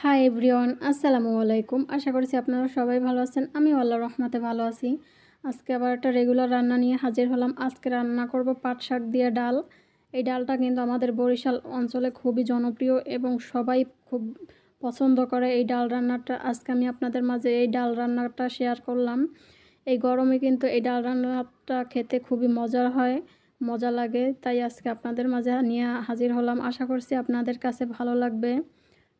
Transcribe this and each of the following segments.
Hi everyone, আসসালামু আলাইকুম। আশা করছি আপনারা সবাই ভালো আছেন। আমি আল্লাহ রহমতে ভালো আছি। আজকে আবার একটা রেগুলার রান্না নিয়ে হাজির হলাম। আজকে রান্না করব পাট শাক দিয়ে ডাল। এই ডালটা কিন্তু আমাদের বরিশাল অঞ্চলে খুবই জনপ্রিয় এবং সবাই খুব পছন্দ করে এই ডাল রান্নাটা। আজকে আমি আপনাদের মাঝে এই ডাল রান্নাটা শেয়ার করলাম। এই গরমে কিন্তু এই ডাল রান্নাটা খেতে খুবই মজার হয়, মজা লাগে। তাই আজকে আপনাদের মাঝে নিয়ে হাজির হলাম। আশা করছি আপনাদের কাছে ভালো লাগবে।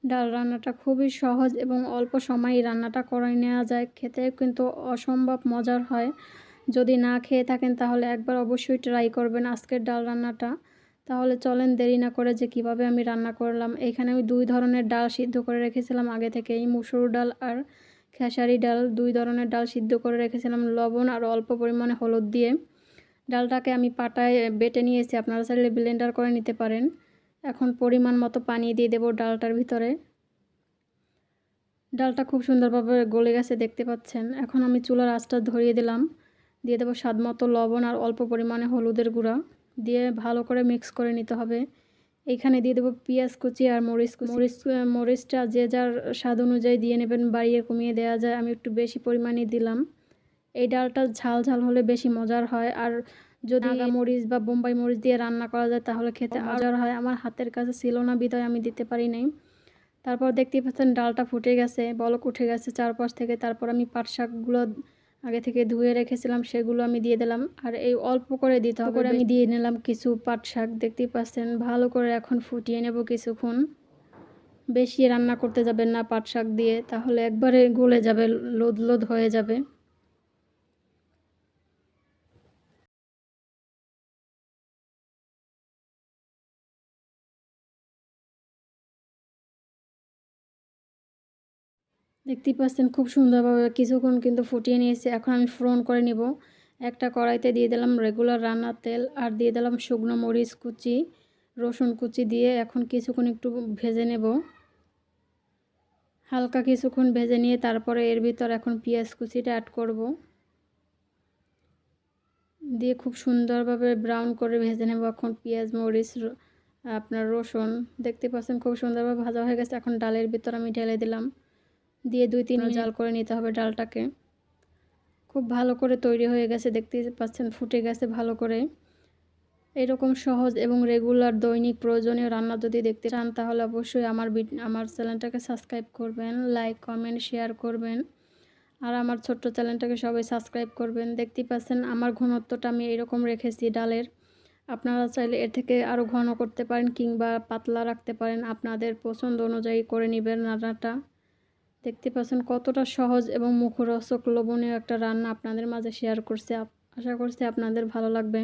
ডাল রান্নাটা খুবই সহজ এবং অল্প সময়ে রান্নাটা করে নেওয়া যায়। খেতে কিন্তু অসম্ভব মজার হয়। যদি না খেয়ে থাকেন তাহলে একবার অবশ্যই ট্রাই করবেন আজকের ডাল রান্নাটা। তাহলে চলেন দেরি না করে যে কীভাবে আমি রান্না করলাম। এখানে আমি দুই ধরনের ডাল সিদ্ধ করে রেখেছিলাম আগে থেকেই। মুসুর ডাল আর খেসারি ডাল। দুই ধরনের ডাল সিদ্ধ করে রেখেছিলাম লবণ আর অল্প পরিমাণে হলুদ দিয়ে। ডালটাকে আমি পাটায় বেটে নিয়েছি। আপনারা চাইলে ব্লেন্ডার করে নিতে পারেন। এখন পরিমাণ মতো পানি দিয়ে দেব ডালটার ভিতরে। ডালটা খুব সুন্দরভাবে গলে গেছে, দেখতে পাচ্ছেন। এখন আমি চুলার আঁচটা ধরিয়ে দিলাম। দিয়ে দেবো স্বাদ মতো লবণ আর অল্প পরিমাণে হলুদের গুঁড়া। দিয়ে ভালো করে মিক্স করে নিতে হবে। এইখানে দিয়ে দেবো পেঁয়াজ কুচি আর মরিচ মরিচ, মরিচটা যে যার স্বাদ অনুযায়ী দিয়ে নেবেন, বাড়িয়ে কমিয়ে দেওয়া যায়। আমি একটু বেশি পরিমাণে দিলাম। এই ডালটা ঝাল ঝাল হলে বেশি মজার হয়। আর যদি মরিচ বা বোম্বাই মরিচ দিয়ে রান্না করা যায় তাহলে খেতে মজার হয়। আমার হাতের কাছে ছিল না বিদায় আমি দিতে পারি নাই। তারপর দেখতেই পাচ্ছেন ডালটা ফুটে গেছে বলক উঠে গেছে চারপাশ থেকে। তারপর আমি পাট শাকগুলো আগে থেকে ধুয়ে রেখেছিলাম সেগুলো আমি দিয়ে দিলাম। আর এই অল্প করে দিতে হবে করে আমি দিয়ে নিলাম কিছু পাট শাক। দেখতেই পাচ্ছেন ভালো করে এখন ফুটিয়ে নেব কিছুক্ষণ। বেশি রান্না করতে যাবেন না পাট শাক দিয়ে তাহলে একবারে গলে যাবে লোদ লোদ হয়ে যাবে। দেখতেই পাচ্ছেন খুব সুন্দরভাবে কিছুক্ষণ কিন্তু ফুটিয়ে নিয়েছি। এখন আমি ফোড়ন করে নিব। একটা কড়াইতে দিয়ে দিলাম রেগুলার রান্নার তেল আর দিয়ে দিলাম শুকনো মরিচ কুচি, রসুন কুচি দিয়ে এখন কিছুক্ষণ একটু ভেজে নেব। হালকা কিছুক্ষণ ভেজে নিয়ে তারপরে এর ভিতর এখন পেঁয়াজ কুচিটা অ্যাড করব। দিয়ে খুব সুন্দরভাবে ব্রাউন করে ভেজে নেব এখন পেঁয়াজ, মরিচ আপনার রসুন। দেখতে পাচ্ছেন খুব সুন্দরভাবে ভাজা হয়ে গেছে। এখন ডালের ভিতর আমি ঢেলে দিলাম। দিয়ে দুই তিন জাল করে নিতে হবে ডালটাকে। খুব ভালো করে তৈরি হয়ে গেছে দেখতে পাচ্ছেন ফুটে গেছে ভালো করে। এরকম সহজ এবং রেগুলার দৈনিক প্রয়োজনীয় রান্না যদি দেখতে চান তাহলে অবশ্যই আমার আমার চ্যানেলটাকে সাবস্ক্রাইব করবেন লাইক কমেন্ট শেয়ার করবেন। আর আমার ছোট্ট চ্যানেলটাকে সবাই সাবস্ক্রাইব করবেন। দেখতেই পাচ্ছেন আমার ঘনত্বটা আমি এরকম রেখেছি ডালের। আপনারা চাইলে এর থেকে আরও ঘন করতে পারেন কিংবা পাতলা রাখতে পারেন। আপনাদের পছন্দ অনুযায়ী করে নেবেন রান্নাটা। দেখতে পাচ্ছেন কতটা সহজ এবং মুখরোচক, লোভনীয় একটা রান্না আপনাদের মাঝে শেয়ার করছে। আশা করছি আপনাদের ভালো লাগবে।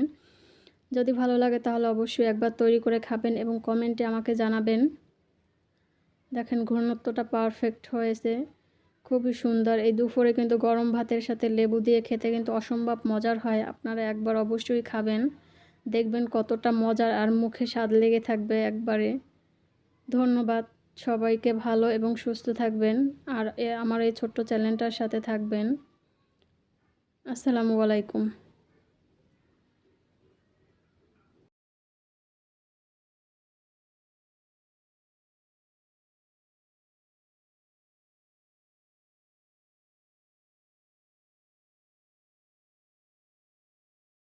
যদি ভালো লাগে তাহলে অবশ্যই একবার তৈরি করে খাবেন এবং কমেন্টে আমাকে জানাবেন। দেখেন ঘনত্বটা পারফেক্ট হয়েছে। খুবই সুন্দর। এই দুপুরে কিন্তু গরম ভাতের সাথে লেবু দিয়ে খেতে কিন্তু অসম্ভব মজার হয়। আপনারা একবার অবশ্যই খাবেন। দেখবেন কতটা মজার আর মুখে স্বাদ লেগে থাকবে একবারে। ধন্যবাদ। সবাইকে ভালো এবং সুস্থ থাকবেন। আর আমার এই ছোট্ট চ্যানেলটার সাথে থাকবেন। আসসালামু আলাইকুম।